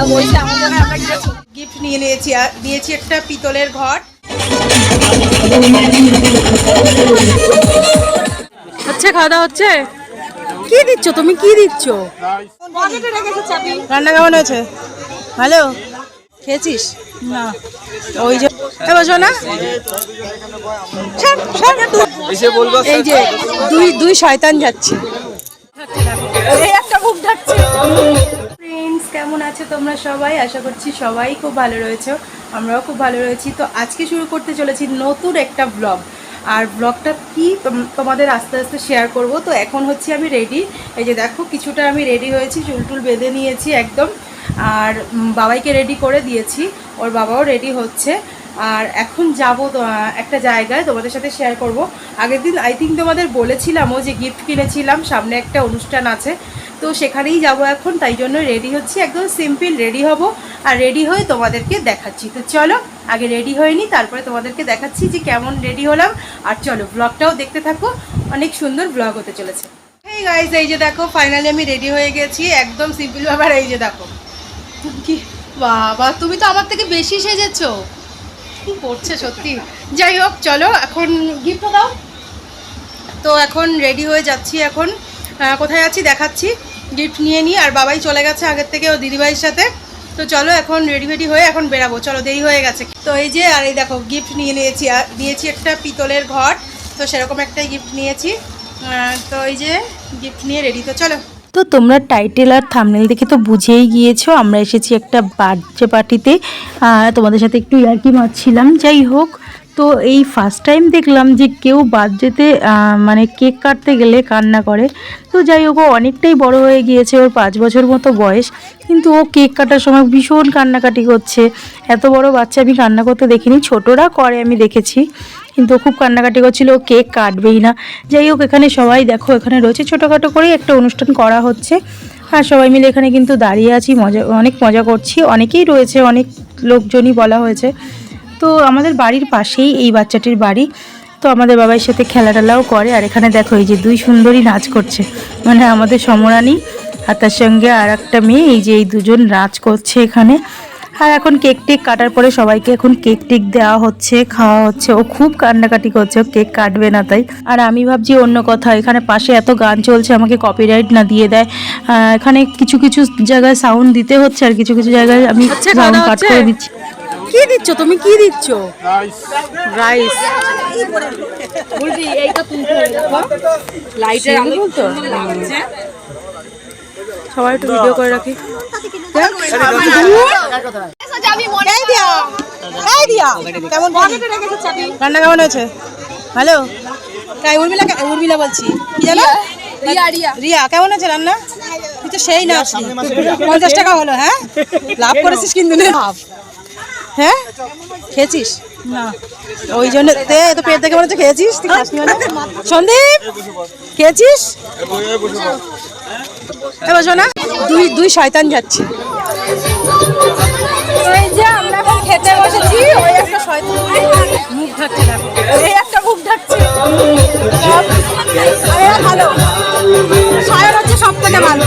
ওরা বলছে আমার জন্য আমরা গিয়েছি গিফট নিয়ে নিয়েছি আর নিয়েছি একটা পিতলের ঘট হচ্ছে খাওয়া দাওয়া হচ্ছে? কি দিচ্ছ? তুমি কি দিচ্ছ? রান্না কেমন হয়েছে? ভালো? খেয়েছিস? না। ওই যে বসো না। এই যে দুই দুই শয়তান যাচ্ছে। এই একটা মুখ ঢাকছে। কেমন আছো তোমরা সবাই? আশা করছি সবাই খুব ভালো রয়েছে, আমরাও খুব ভালো রয়েছি। তো আজকে শুরু করতে চলেছি নতুন একটা ব্লগ আর ব্লগটা কি তোম- তোমাদের আস্তে আস্তে শেয়ার করব। তো এখন হচ্ছে আমি রেডি এই যে দেখো, কিছুটা আমি রেডি হয়েছি, চুল টুল বেঁধে নিয়েছি একদম। আর বাবাইকে রেডি করে দিয়েছি, ওর বাবাও রেডি হচ্ছে। আর এখন যাব একটা জায়গায় তোমাদের সাথে শেয়ার করব। আগের দিন আই থিঙ্ক তোমাদের বলেছিলামও যে গিফট কিনেছিলাম, সামনে একটা অনুষ্ঠান আছে। তো সেখানেই যাব এখন, তাই জন্য রেডি হচ্ছি, একদম সিম্পল রেডি হব আর রেডি হয়ে তোমাদেরকে দেখাচ্ছি। তো চলো, আগে রেডি হয়নি তারপরে তোমাদেরকে দেখাচ্ছি যে কেমন রেডি হলাম। আর চলো ব্লগটাও দেখতে থাকো, অনেক সুন্দর ব্লগ হতে চলেছে। এই গাইজ এই যে দেখো ফাইনালি আমি রেডি হয়ে গেছি, একদম সিম্পল ব্যাপার, এই যে দেখো। কি, বাবা, তুমি তো আমার থেকে বেশি সেজেছো। কি করছে সত্যি? যাই হোক, চলো, এখন গিফট দাও। তো এখন রেডি হয়ে যাচ্ছি এখন। কোথায় আছি দেখাচ্ছি। গিফট নিয়ে নিই, আর বাবাই চলে গেছে আগের থেকে ও দিদিভাইয়ের সাথে। তো চলো এখন রেডি ফেডি হয়ে এখন বেরাবো। চলো, দেরি হয়ে গেছে। তো এই যে, আর এই দেখো গিফট নিয়ে নিয়েছি। আর নিয়েছি একটা পিতলের ঘট। তো সেরকম একটাই গিফট নিয়েছি। তো এই যে গিফট নিয়ে রেডি তো চলো। তো তোমরা টাইটেল আর থামনেল দেখে তো বুঝেই গিয়েছো, আমরা এসেছি একটা বার্থডে পার্টিতে তোমাদের সাথে একটু ইয়ার্কি মারছিলাম। যাই হোক তো এই ফার্স্ট টাইম দেখলাম যে কেউ বার্থডেতে মানে কেক কাটতে গেলে কান্না করে। তো যাই হোক অনেকটাই বড় হয়ে গিয়েছে ওর পাঁচ বছর মতো বয়স। কিন্তু ও কেক কাটার সময় ভীষণ কান্নাকাটি করছে। এত বড় বাচ্চা আমি কান্না করতে দেখিনি, ছোটরা করে আমি দেখেছি। কিন্তু খুব কান্নাকাটি করছিল, ও কেক কাটবেই না। যাই হোক, এখানে সবাই দেখো, এখানে রয়েছে। ছোটোখাটো করেই একটা অনুষ্ঠান করা হচ্ছে। আর সবাই মিলে এখানে কিন্তু দাঁড়িয়ে আছি, মজা, অনেক মজা করছি। অনেকেই রয়েছে, অনেক লোকজনই বলা হয়েছে। তো আমাদের বাড়ির পাশেই এই বাচ্চাটির বাড়ি। তো আমাদের বাবার সাথে খেলা টেলাও করে। আর এখানে দেখো এই যে দুই সুন্দরী নাচ করছে। মানে আমাদের সমরানি আর তার সঙ্গে আর একটা মেয়ে এই যে এই দুজন নাচ করছে এখানে। আর এখন কেক টেক কাটার পরে সবাইকে এখন কেক টেক দেওয়া হচ্ছে খাওয়া হচ্ছে। ও খুব কান্নাকাটি করছে ও কেক কাটবে না তাই। আর আমি ভাবছি অন্য কথা এখানে পাশে এত গান চলছে আমাকে কপিরাইট না দিয়ে দেয়। এখানে কিছু কিছু জায়গায় সাউন্ড দিতে হচ্ছে আর কিছু কিছু জায়গায় আমি সাউন্ড কাট করে দিচ্ছি। কি দিচ্ছ? তুমি কি দিচ্ছ? রাইস বলবি এইটা তুলতে লাইটের আলো তো সবাই একটু ভিডিও করে রাখি। এই দিয়া। কেমন রান্না হয়েছে? ভালো তাই উর্মিলা কে- উর্মিলা বলছি। কি জানো? রিয়া কেমন আছে রান্না? তুই তো সেই না পঞ্চাশ টাকা হলো হ্যাঁ? লাভ করেছিস কিন্তু নে। লাভ। হ্যাঁ? খেয়েছিস? না। ওই জন্য দে তো পেট দেখে মনে হচ্ছে খেয়েছিস? তুই খাসনি মানে? সন্দীপ খেয়েছিস? এ বসো না। দুই দুই শয়তান যাচ্ছে। আমরা এখন খেতে বসেছি। ওই একটা শয়তান। মুখ ঢাকছে দেখো এই একটা মুখ ঢাকছে। ভালো। সায়ন হচ্ছে সব থেকে ভালো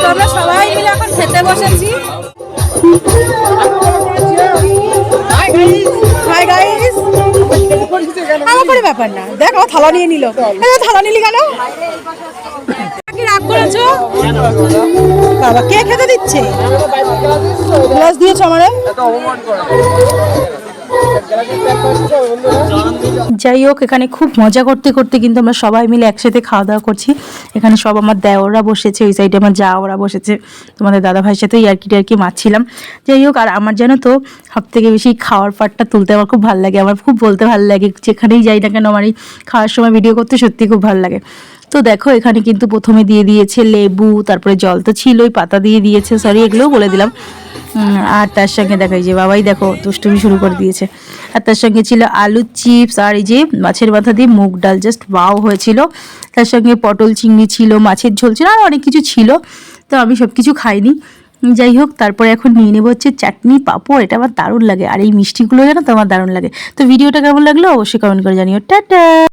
তো আমরা সবাই মিলে এখন খেতে বসেছি। ব্যাপার না। দেখ থালা নিয়ে নিল। থালা নিলি কেন? রাগ করেছ? বাবা, কে খেতে দিচ্ছে? গ্লাস দিয়েছ আমারে? যাই হোক, এখানে খুব মজা করতে করতে কিন্তু আমরা সবাই মিলে একসাথে খাওয়া দাওয়া করছি। এখানে সব আমার দেওররা বসেছে, ওই সাইডে আমার যা ওরা বসেছে। তোমাদের দাদা ভাইয়ের সাথে ইয়ার্কি টার্কি মারছিলাম। যাই হোক, আর আমার জানো তো সব থেকে বেশি খাওয়ার পাটটা তুলতে আমার খুব ভালো লাগে। আমার খুব বলতে ভালো লাগে, যেখানেই যাই না কেন, আমার এই খাওয়ার সময় ভিডিও করতে সত্যি খুব ভালো লাগে। তো দেখো, এখানে কিন্তু প্রথমে দিয়ে দিয়েছে লেবু, তারপরে জল তো ছিলই, পাতা দিয়ে দিয়েছে সরি এগুলোও বলে দিলাম। আর তার সঙ্গে দেখাই যে বাবাই দেখো দুষ্টুমি শুরু করে দিয়েছে। আর তার সঙ্গে ছিল আলু চিপস আর এই যে মাছের মাথা দিয়ে মুগ ডাল জাস্ট বাও হয়েছিল। তার সঙ্গে পটল চিংড়ি ছিল, মাছের ঝোল ছিল, আর অনেক কিছু ছিল। তো আমি সব কিছু খাইনি। যাই হোক, তারপরে এখন নিয়ে নেব হচ্ছে চাটনি, পাঁপড়, এটা আমার দারুণ লাগে। আর এই মিষ্টিগুলো যেন তো আমার দারুণ লাগে। তো ভিডিওটা কেমন লাগল অবশ্যই কমেন্ট করে জানিও। টাটা!